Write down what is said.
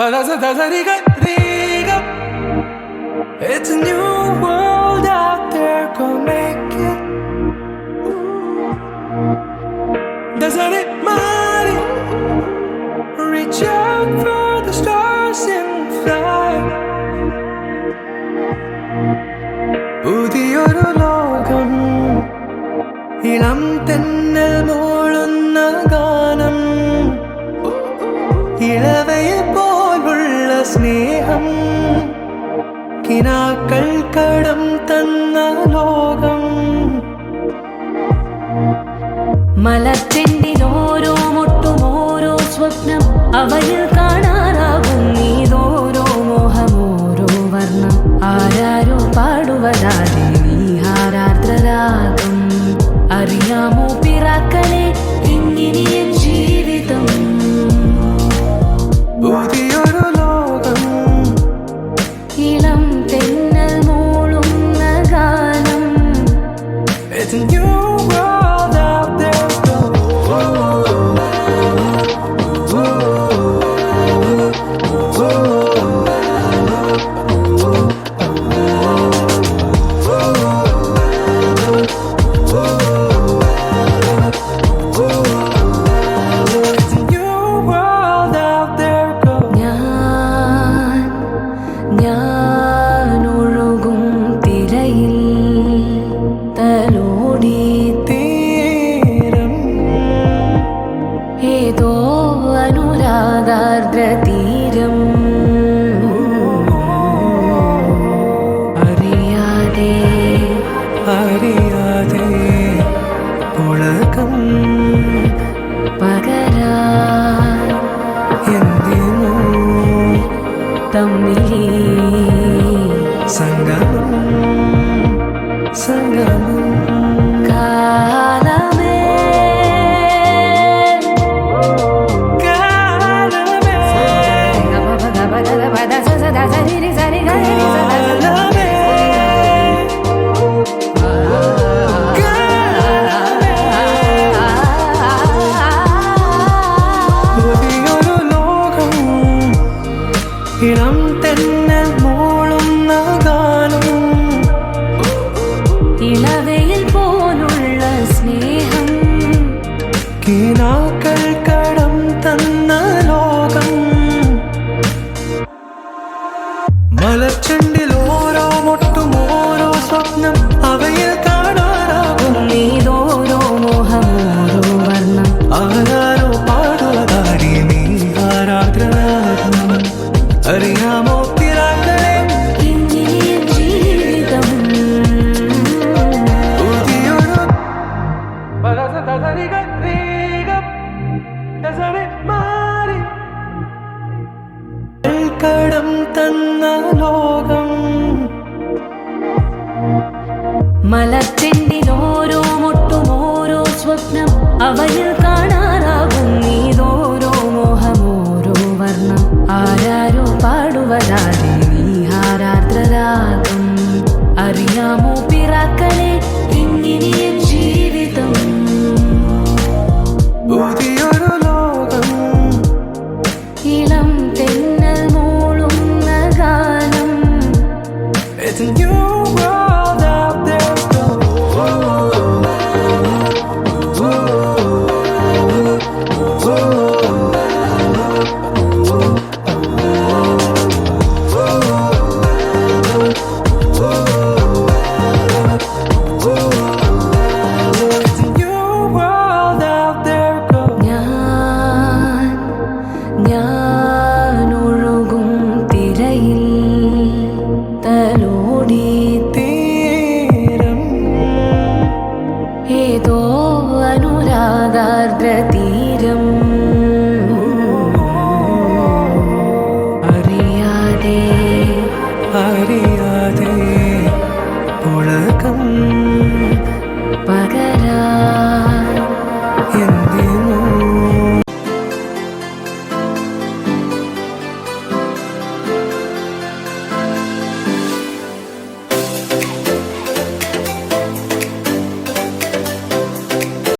Pagasa dasa riga riga It's a new world out there, go make it Dasa ri mari Reach out for the stars and fly പുതിയൊരു ലോകം ഇളം തെന്നൽ സ്നേഹം കിനാക്കൾ കടം തന്ന ലോകം. മലച്ചെണ്ടിലോരോ മുട്ടും ഓരോ സ്വപ്നം അവയിൽ കാണാറാകും നീതോരോ മോഹമോരോ വർണം. ആരാരോ പാടുവരാതെ നീ ഹാരാർദ്രരാഗം അറിയാമോ പിറാക്കളെ? ഇങ്ങിനിയൻ and you. da da da അറിയാമോ പുതിയൊരു കടം തന്ന ലോകം. മലച്ചെണ്ടിലോരോ മുട്ടും ഓരോ സ്വപ്നം അവയിൽ കാണാറാകും നീതോരോ മോഹമോരോ വർണം. ആരാരോ അവതാരി നീഹാരാത്രരാഗം അറിയാമോ പിറാക്കളെ? ഇങ്ങനെ ജീവിതം. പുതിയൊരു ലോകം. ഇളം തെന്നൽ മൂളുന്ന ഗാനം. It's